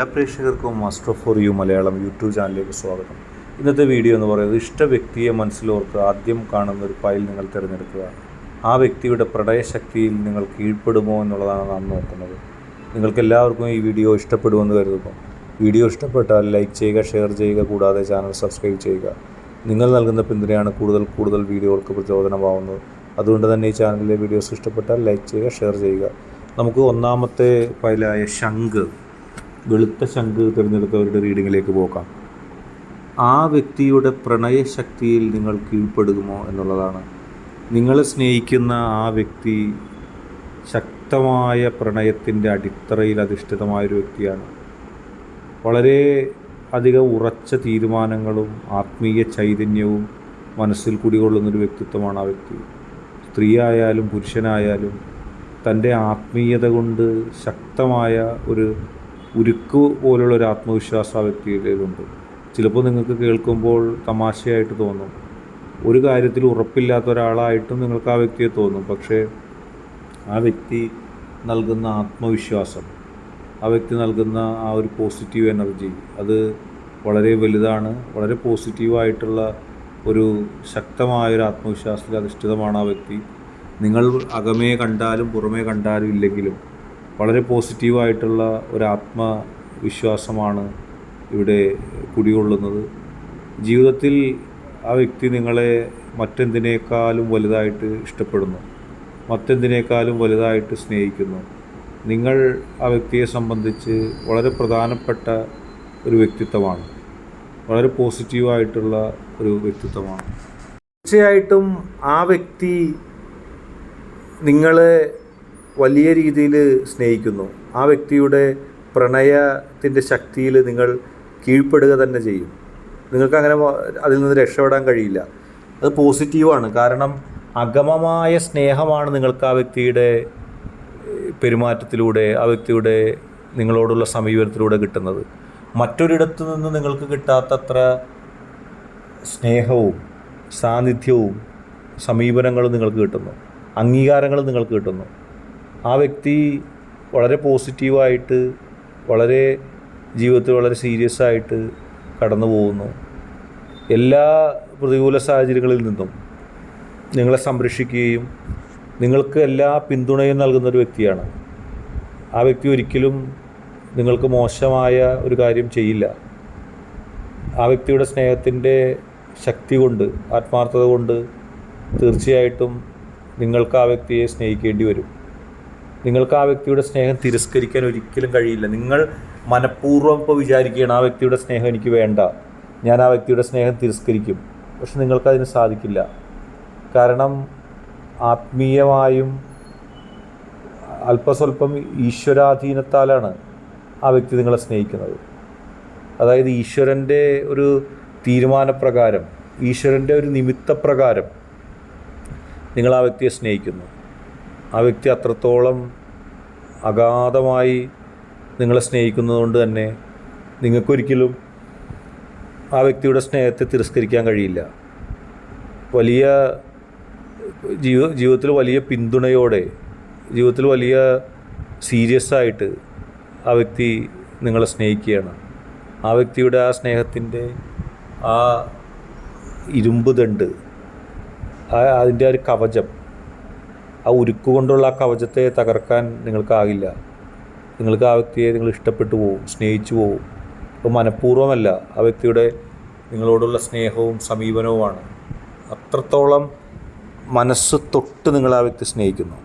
എല്ലാ പ്രേക്ഷകർക്കും master for you Malayalam YouTube ചാനലിലേക്ക് സ്വാഗതം. ഇന്നത്തെ വീഡിയോ എന്ന് പറയുന്നത് ഇഷ്ട വ്യക്തിയെ മനസ്സിലോർത്ത് ആദ്യം കാണുന്ന ഒരു ഫയൽ നിങ്ങൾ തിരഞ്ഞെടുക്കുക. ആ വ്യക്തിയുടെ പ്രണയശക്തിയിൽ നിങ്ങൾ കീഴ്പ്പെടുമോ എന്നുള്ളതാണ് നാം നോക്കുന്നത്. നിങ്ങൾക്ക് എല്ലാവർക്കും ഈ വീഡിയോ ഇഷ്ടപ്പെടുമെന്ന് കരുതുന്നു. വീഡിയോ ഇഷ്ടപ്പെട്ടാൽ ലൈക്ക് ചെയ്യുക ഷെയർ ചെയ്യുക കൂടാതെ ചാനൽ സബ്സ്ക്രൈബ് ചെയ്യുക. നിങ്ങൾ നൽകുന്ന പിന്തുണയാണ് കൂടുതൽ കൂടുതൽ വീഡിയോകൾക്ക് പ്രചോദനമാവുന്നത്. അതുകൊണ്ട് തന്നെ ഈ ചാനലിലെ വീഡിയോസ് ഇഷ്ടപ്പെട്ടാൽ ലൈക്ക് ചെയ്യുക ഷെയർ ചെയ്യുക. നമുക്ക് ഒന്നാമത്തെ ഫയലായ ശംഖ് വെളുത്ത ശംഖ് തിരഞ്ഞെടുത്തവരുടെ റീഡിങ്ങിലേക്ക് പോകാം. ആ വ്യക്തിയുടെ പ്രണയശക്തിയിൽ നിങ്ങൾ കീഴ്പ്പെടുമോ എന്നുള്ളതാണ്. നിങ്ങളെ സ്നേഹിക്കുന്ന ആ വ്യക്തി ശക്തമായ പ്രണയത്തിന്റെ അടിത്തറയിൽ അധിഷ്ഠിതമായൊരു വ്യക്തിയാണ്. വളരെ അധികം ഉറച്ച തീരുമാനങ്ങളും ആത്മീയ ചൈതന്യവും മനസ്സിൽ കുടികൊള്ളുന്നൊരു വ്യക്തിത്വമാണ് ആ വ്യക്തി. സ്ത്രീയായാലും പുരുഷനായാലും തന്റെ ആത്മീയത കൊണ്ട് ശക്തമായ ഒരു ഉരുക്ക് പോലുള്ള ഒരു ആത്മവിശ്വാസം ആ വ്യക്തിയിലുണ്ട് ചിലപ്പോൾ നിങ്ങൾക്ക് കേൾക്കുമ്പോൾ തമാശയായിട്ട് തോന്നും. ഒരു കാര്യത്തിൽ ഉറപ്പില്ലാത്ത ഒരാളായിട്ടും നിങ്ങൾക്ക് ആ വ്യക്തിയെ തോന്നും. പക്ഷേ ആ വ്യക്തി നൽകുന്ന ആത്മവിശ്വാസം ആ വ്യക്തി നൽകുന്ന ആ ഒരു പോസിറ്റീവ് എനർജി അത് വളരെ വലുതാണ് വളരെ പോസിറ്റീവായിട്ടുള്ള ഒരു ശക്തമായൊരു ആത്മവിശ്വാസത്തിൽ അധിഷ്ഠിതമാണ് ആ വ്യക്തി. നിങ്ങൾ അകമേ കണ്ടാലും പുറമേ കണ്ടാലും ഇല്ലെങ്കിലും വളരെ പോസിറ്റീവായിട്ടുള്ള ഒരു ആത്മവിശ്വാസമാണ് ഇവിടെ കുടികൊള്ളുന്നത്. ജീവിതത്തിൽ ആ വ്യക്തി നിങ്ങളെ മറ്റെന്തിനേക്കാളും വലുതായിട്ട് ഇഷ്ടപ്പെടുന്നു മറ്റെന്തിനേക്കാളും വലുതായിട്ട് സ്നേഹിക്കുന്നു. നിങ്ങൾ ആ വ്യക്തിയെ സംബന്ധിച്ച് വളരെ പ്രധാനപ്പെട്ട ഒരു വ്യക്തിത്വമാണ് വളരെ പോസിറ്റീവായിട്ടുള്ള ഒരു വ്യക്തിത്വമാണ്. തീർച്ചയായിട്ടും ആ വ്യക്തി നിങ്ങളെ വലിയ രീതിയിൽ സ്നേഹിക്കുന്നു. ആ വ്യക്തിയുടെ പ്രണയത്തിന്റെ ശക്തിയിൽ നിങ്ങൾ കീഴ്പ്പെടുക തന്നെ ചെയ്യും. നിങ്ങൾക്ക് അങ്ങനെ അതിൽ നിന്ന് രക്ഷപ്പെടാൻ കഴിയില്ല. അത് പോസിറ്റീവാണ്. കാരണം അഗമമായ സ്നേഹമാണ് നിങ്ങൾക്ക് ആ വ്യക്തിയുടെ പെരുമാറ്റത്തിലൂടെ ആ വ്യക്തിയുടെ നിങ്ങളോടുള്ള സമീപനത്തിലൂടെ കിട്ടുന്നത്. മറ്റൊരിടത്തു നിന്ന് നിങ്ങൾക്ക് കിട്ടാത്തത്ര സ്നേഹവും സാന്നിധ്യവും സമീപനങ്ങളും നിങ്ങൾക്ക് കിട്ടുന്നു. അംഗീകാരങ്ങളും നിങ്ങൾക്ക് കിട്ടുന്നു. ആ വ്യക്തി വളരെ പോസിറ്റീവായിട്ട് വളരെ ജീവിതത്തിൽ വളരെ സീരിയസ് ആയിട്ട് കടന്നു പോകുന്നു. എല്ലാ പ്രതികൂല സാഹചര്യങ്ങളിൽ നിന്നും നിങ്ങളെ സംരക്ഷിക്കുകയും നിങ്ങൾക്ക് എല്ലാ പിന്തുണയും നൽകുന്ന ഒരു വ്യക്തിയാണ്. ആ വ്യക്തി ഒരിക്കലും നിങ്ങൾക്ക് മോശമായ ഒരു കാര്യം ചെയ്യില്ല. ആ വ്യക്തിയുടെ സ്നേഹത്തിന്റെ ശക്തി കൊണ്ട് ആത്മാർത്ഥത കൊണ്ട് തീർച്ചയായിട്ടും നിങ്ങൾക്ക് ആ വ്യക്തിയെ സ്നേഹിക്കേണ്ടി വരും. നിങ്ങൾക്ക് ആ വ്യക്തിയുടെ സ്നേഹം തിരസ്കരിക്കാൻ ഒരിക്കലും കഴിയില്ല. നിങ്ങൾ മനഃപൂർവം ഇപ്പോൾ വിചാരിക്കുകയാണ് ആ വ്യക്തിയുടെ സ്നേഹം എനിക്ക് വേണ്ട. ഞാൻ ആ വ്യക്തിയുടെ സ്നേഹം തിരസ്കരിക്കും. പക്ഷെ നിങ്ങൾക്കതിന് സാധിക്കില്ല. കാരണം ആത്മീയമായും അല്പസ്വല്പം ഈശ്വരാധീനത്താലാണ് ആ വ്യക്തി നിങ്ങളെ സ്നേഹിക്കുന്നത്. അതായത് ഈശ്വരന്റെ ഒരു തീരുമാനപ്രകാരം ഈശ്വരന്റെ ഒരു നിമിത്തപ്രകാരം നിങ്ങൾ ആ വ്യക്തിയെ സ്നേഹിക്കുന്നു. ആ വ്യക്തി അത്രത്തോളം അഗാധമായി നിങ്ങളെ സ്നേഹിക്കുന്നതുകൊണ്ട് തന്നെ നിങ്ങൾക്കൊരിക്കലും ആ വ്യക്തിയുടെ സ്നേഹത്തെ തിരസ്കരിക്കാൻ കഴിയില്ല. വലിയ ജീവ ജീവിതത്തിൽ വലിയ പിന്തുണയോടെ ജീവിതത്തിൽ വലിയ സീരിയസ് ആയിട്ട് ആ വ്യക്തി നിങ്ങളെ സ്നേഹിക്കുകയാണ്. ആ വ്യക്തിയുടെ ആ സ്നേഹത്തിന്റെ ആ ഇരുമ്പ് ദണ്ട് അതിന്റെ ആ ഒരു കവചം ആ ഉരുക്ക് കൊണ്ടുള്ള ആ കവചത്തെ തകർക്കാൻ നിങ്ങൾക്കാകില്ല. നിങ്ങൾക്ക് ആ വ്യക്തിയെ നിങ്ങൾ ഇഷ്ടപ്പെട്ടു പോവും സ്നേഹിച്ചു പോവും. അപ്പോൾ മനഃപൂർവമല്ല ആ വ്യക്തിയുടെ നിങ്ങളോടുള്ള സ്നേഹവും സമീപനവുമാണ്. അത്രത്തോളം മനസ്സ് തൊട്ട് നിങ്ങൾ ആ വ്യക്തി സ്നേഹിക്കുന്നു.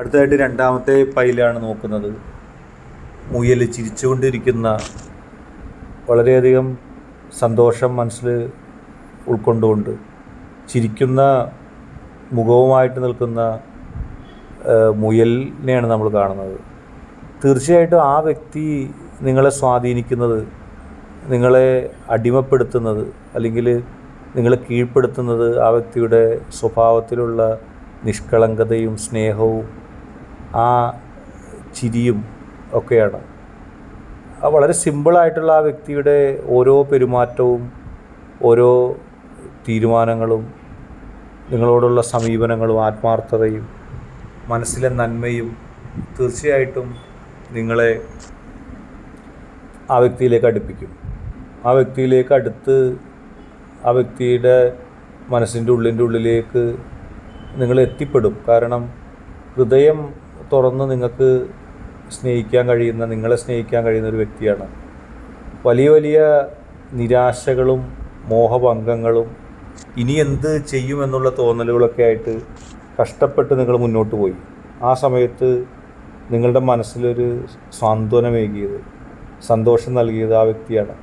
അടുത്തതായിട്ട് രണ്ടാമത്തെ പൈലാണ് നോക്കുന്നത്. മുയൽ ചിരിച്ചുകൊണ്ടിരിക്കുന്ന വളരെയധികം സന്തോഷം മനസ്സിൽ ഉൾക്കൊണ്ടുകൊണ്ട് ചിരിക്കുന്ന മുഖവുമായിട്ട് നിൽക്കുന്ന മുയലിനെയാണ് നമ്മൾ കാണുന്നത്. തീർച്ചയായിട്ടും ആ വ്യക്തി നിങ്ങളെ സ്വാധീനിക്കുന്നത് നിങ്ങളെ അടിമപ്പെടുത്തുന്നത് അല്ലെങ്കിൽ നിങ്ങളെ കീഴ്പ്പെടുത്തുന്നത് ആ വ്യക്തിയുടെ സ്വഭാവത്തിലുള്ള നിഷ്കളങ്കതയും സ്നേഹവും ആ ചിരിയും ഒക്കെയാണ്. വളരെ സിമ്പിളായിട്ടുള്ള ആ വ്യക്തിയുടെ ഓരോ പെരുമാറ്റവും ഓരോ തീരുമാനങ്ങളും നിങ്ങളോടുള്ള സമീപനങ്ങളും ആത്മാർത്ഥതയും മനസ്സിലെ നന്മയും തീർച്ചയായിട്ടും നിങ്ങളെ ആ വ്യക്തിയിലേക്ക് അടുപ്പിക്കും. ആ വ്യക്തിയിലേക്ക് അടുത്ത് ആ വ്യക്തിയുടെ മനസ്സിന്റെ ഉള്ളിന്റെ ഉള്ളിലേക്ക് നിങ്ങൾ എത്തിപ്പെടും. കാരണം ഹൃദയം തുറന്ന് നിങ്ങൾക്ക് സ്നേഹിക്കാൻ കഴിയുന്ന നിങ്ങളെ സ്നേഹിക്കാൻ കഴിയുന്ന ഒരു വ്യക്തിയാണ്. വലിയ വലിയ നിരാശകളും മോഹഭംഗങ്ങളും ഇനി എന്ത് ചെയ്യുമെന്നുള്ള തോന്നലുകളൊക്കെ ആയിട്ട് കഷ്ടപ്പെട്ട് നിങ്ങൾ മുന്നോട്ട് പോയി. ആ സമയത്ത് നിങ്ങളുടെ മനസ്സിലൊരു സാന്ത്വനമേകിയത് സന്തോഷം നൽകിയത് ആ വ്യക്തിയാണ്.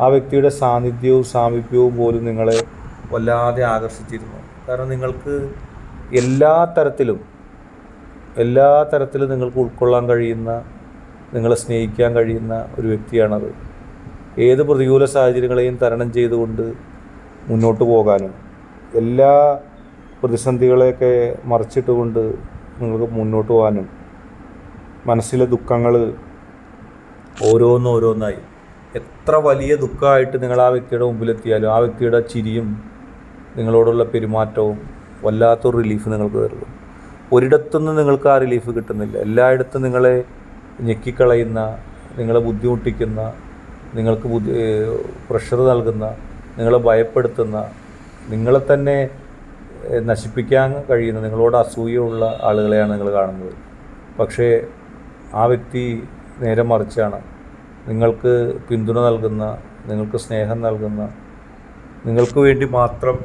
ആ വ്യക്തിയുടെ സാന്നിധ്യവും സാമീപ്യവും പോലും നിങ്ങളെ വല്ലാതെ ആകർഷിച്ചിരുന്നു. കാരണം നിങ്ങൾക്ക് എല്ലാ തരത്തിലും എല്ലാ തരത്തിലും നിങ്ങൾക്ക് ഉൾക്കൊള്ളാൻ കഴിയുന്ന നിങ്ങളെ സ്നേഹിക്കാൻ കഴിയുന്ന ഒരു വ്യക്തിയാണത്. ഏത് പ്രതികൂല സാഹചര്യങ്ങളെയും തരണം ചെയ്തുകൊണ്ട് മുന്നോട്ട് പോകാനും എല്ലാ പ്രതിസന്ധികളെയൊക്കെ മറിച്ചിട്ടുകൊണ്ട് നിങ്ങൾക്ക് മുന്നോട്ട് പോകാനും മനസ്സിലെ ദുഃഖങ്ങൾ ഓരോന്നോരോന്നായി എത്ര വലിയ ദുഃഖമായിട്ട് നിങ്ങൾ ആ വ്യക്തിയുടെ മുമ്പിലെത്തിയാലും ആ വ്യക്തിയുടെ ചിരിയും നിങ്ങളോടുള്ള പെരുമാറ്റവും വല്ലാത്തൊരു റിലീഫ് നിങ്ങൾക്ക് തരുള്ളൂ ഒരിടത്തുനിന്ന് നിങ്ങൾക്ക് ആ റിലീഫ് കിട്ടുന്നില്ല. എല്ലായിടത്തും നിങ്ങളെ ഞെക്കിക്കളയുന്ന നിങ്ങളെ ബുദ്ധിമുട്ടിക്കുന്ന നിങ്ങൾക്ക് ബുദ്ധി പ്രഷർ നൽകുന്ന നിങ്ങളെ ഭയപ്പെടുത്തുന്ന നിങ്ങളെ തന്നെ നശിപ്പിക്കാൻ കഴിയുന്ന നിങ്ങളോട് അസൂയുള്ള ആളുകളെയാണ് നിങ്ങൾ കാണുന്നത്. പക്ഷേ ആ വ്യക്തി നേരെ മറിച്ചാണ്. നിങ്ങൾക്ക് പിന്തുണ നൽകുന്ന നിങ്ങൾക്ക് സ്നേഹം നൽകുന്ന നിങ്ങൾക്ക് വേണ്ടി മാത്രം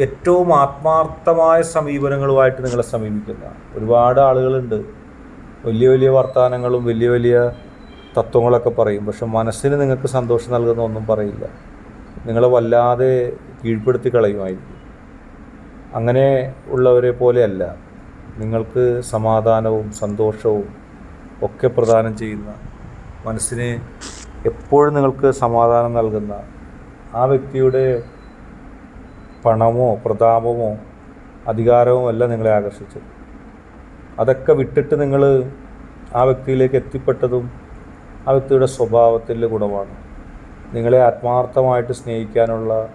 ഏറ്റവും ആത്മാർത്ഥമായ സമീപനങ്ങളുമായിട്ട് നിങ്ങളെ സമീപിക്കുന്ന ഒരുപാട് ആളുകളുണ്ട്. വലിയ വലിയ വർത്തമാനങ്ങളും വലിയ വലിയ തത്വങ്ങളൊക്കെ പറയും. പക്ഷെ മനസ്സിന് നിങ്ങൾക്ക് സന്തോഷം നൽകുന്ന ഒന്നും പറയില്ല. നിങ്ങളെ വല്ലാതെ കീഴ്പ്പെടുത്തി കളയുമായിരിക്കും. അങ്ങനെ ഉള്ളവരെ പോലെയല്ല. നിങ്ങൾക്ക് സമാധാനവും സന്തോഷവും ഒക്കെ പ്രദാനം ചെയ്യുന്ന മനസ്സിന് എപ്പോഴും നിങ്ങൾക്ക് സമാധാനം നൽകുന്ന ആ വ്യക്തിയുടെ പണമോ പ്രതാപമോ അധികാരമോ അല്ല നിങ്ങളെ ആകർഷിച്ചത്. അതൊക്കെ വിട്ടിട്ട് നിങ്ങൾ ആ വ്യക്തിയിലേക്ക് എത്തിപ്പെട്ടതും ആ വ്യക്തിയുടെ സ്വഭാവത്തിന്റെ ഗുണമാണ്. നിങ്ങളെ ആത്മാർത്ഥമായിട്ട് സ്നേഹിക്കാനുള്ള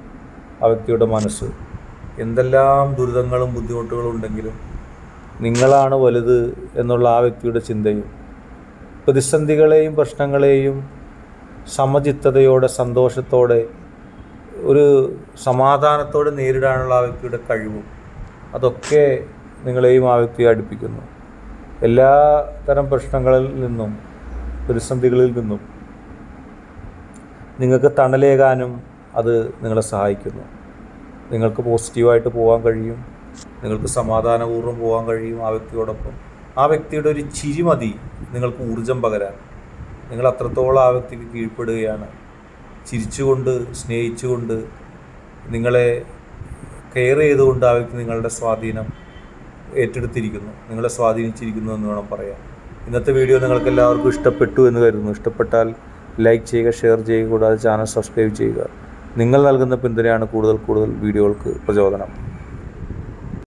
ആ വ്യക്തിയുടെ മനസ്സ്. എന്തെല്ലാം ദുരിതങ്ങളും ബുദ്ധിമുട്ടുകളും ഉണ്ടെങ്കിലും നിങ്ങളാണ് വലുത് എന്നുള്ള ആ വ്യക്തിയുടെ ചിന്തയും പ്രതിസന്ധികളെയും പ്രശ്നങ്ങളെയും സമചിത്തതയോടെ സന്തോഷത്തോടെ ഒരു സമാധാനത്തോടെ നേരിടാനുള്ള ആ വ്യക്തിയുടെ കഴിവും അതൊക്കെ നിങ്ങളെയും ആ വ്യക്തിയെ അടുപ്പിക്കുന്നു. എല്ലാ തരം പ്രശ്നങ്ങളിൽ നിന്നും പ്രതിസന്ധികളിൽ നിന്നും നിങ്ങൾക്ക് തണലേകാനും അത് നിങ്ങളെ സഹായിക്കുന്നു. നിങ്ങൾക്ക് പോസിറ്റീവായിട്ട് പോകാൻ കഴിയും. നിങ്ങൾക്ക് സമാധാനപൂർവം പോകാൻ കഴിയും ആ വ്യക്തിയോടൊപ്പം. ആ വ്യക്തിയുടെ ഒരു ചിരി മതി. നിങ്ങൾക്ക് ഊർജം പകരാൻ. നിങ്ങൾ അത്രത്തോളം ആ വ്യക്തിക്ക് കീഴ്പ്പെടുകയാണ്. ചിരിച്ചുകൊണ്ട് സ്നേഹിച്ചുകൊണ്ട് നിങ്ങളെ കെയർ ചെയ്തുകൊണ്ട് ആ വ്യക്തി നിങ്ങളുടെ സ്വാധീനം ഏറ്റെടുത്തിരിക്കുന്നു. നിങ്ങളെ സ്വാധീനിച്ചിരിക്കുന്നു എന്ന് വേണം പറയാം ഇന്നത്തെ വീഡിയോ നിങ്ങൾക്ക് എല്ലാവർക്കും ഇഷ്ടപ്പെട്ടു എന്ന് കരുതുന്നു. ഇഷ്ടപ്പെട്ടാൽ ലൈക്ക് ചെയ്യുക ഷെയർ ചെയ്യുക കൂടാതെ ചാനൽ സബ്സ്ക്രൈബ് ചെയ്യുക. നിങ്ങൾ നൽകുന്ന പിന്തുണയാണ് കൂടുതൽ കൂടുതൽ വീഡിയോകൾക്ക് പ്രചോദനം.